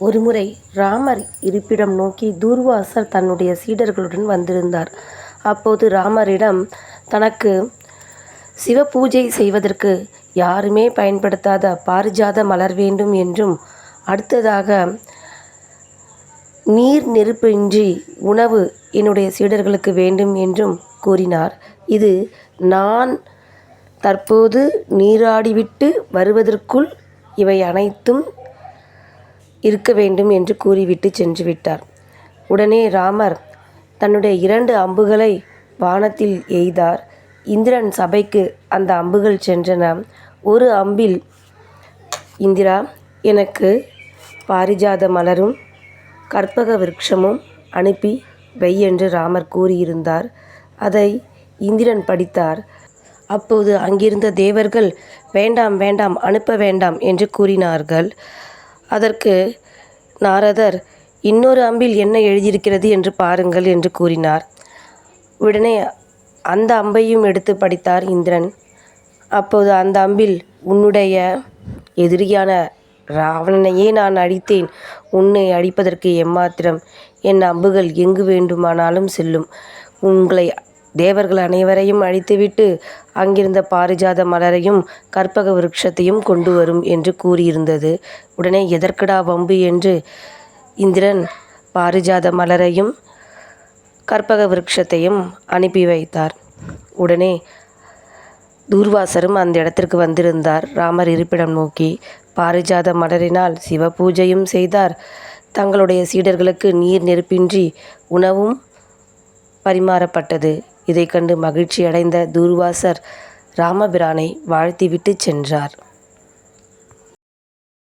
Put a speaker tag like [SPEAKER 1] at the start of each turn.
[SPEAKER 1] ஒருமுறை ராமர் இருப்பிடம் நோக்கி தூர்வாசர் தன்னுடைய சீடர்களுடன் வந்திருந்தார். அப்போது ராமரிடம் தனக்கு சிவ பூஜை செய்வதற்கு யாருமே பயன்படுத்தாத பாரிஜாத மலர் வேண்டும் என்றும் அடுத்ததாக நீர் நெருப்பின்றி உணவு என்னுடைய சீடர்களுக்கு வேண்டும் என்றும் கூறினார். இது நான் தற்போது நீராடிவிட்டு வருவதற்குள் இவை அனைத்தும் இருக்க வேண்டும் என்று கூறிவிட்டுச் சென்றுவிட்டார். உடனே ராமர் தன்னுடைய இரண்டு அம்புகளை வானத்தில் எய்தார். இந்திரன் சபைக்கு அந்த அம்புகள் சென்றன. ஒரு அம்பில் இந்திரா எனக்கு பாரிஜாத மலரும் கற்பக விருட்சமும் அனுப்பி வை என்று ராமர் கூறியிருந்தார். அதை இந்திரன் படித்தார். அப்போது அங்கிருந்த தேவர்கள் வேண்டாம் வேண்டாம் அனுப்ப வேண்டாம் என்று கூறினார்கள். அதற்கு நாரதர் இன்னொரு அம்பில் என்ன எழுதியிருக்கிறது என்று பாருங்கள் என்று கூறினார். உடனே அந்த அம்பையும் எடுத்து படித்தார் இந்திரன். அப்போது அந்த அம்பில் உன்னுடைய எதிரியான ராவணனையே நான் அழித்தேன். உன்னை அழிப்பதற்கு எம்மாத்திரம்? என் அம்புகள் எங்கு வேண்டுமானாலும் செல்லும். உங்களை தேவர்கள் அனைவரையும் அழித்துவிட்டு அங்கிருந்த பாரிஜாத மலரையும் கற்பக விருட்சத்தையும் கொண்டு வரும் என்று கூறியிருந்தது. உடனே எதற்கடா வம்பு என்று இந்திரன் பாரிஜாத மலரையும் கற்பக விருட்சத்தையும் அனுப்பி வைத்தார். உடனே தூர்வாசரும் அந்த இடத்திற்கு வந்திருந்தார் ராமர் இருப்பிடம் நோக்கி. பாரிஜாத மலரினால் சிவ பூஜையும் செய்தார். தங்களுடைய சீடர்களுக்கு நீர் நெருப்பின்றி உணவும் பரிமாறப்பட்டது. இதை கண்டு மகிழ்ச்சியடைந்த தூர்வாசர் ராமபிரானை வாழ்த்திவிட்டு சென்றார்.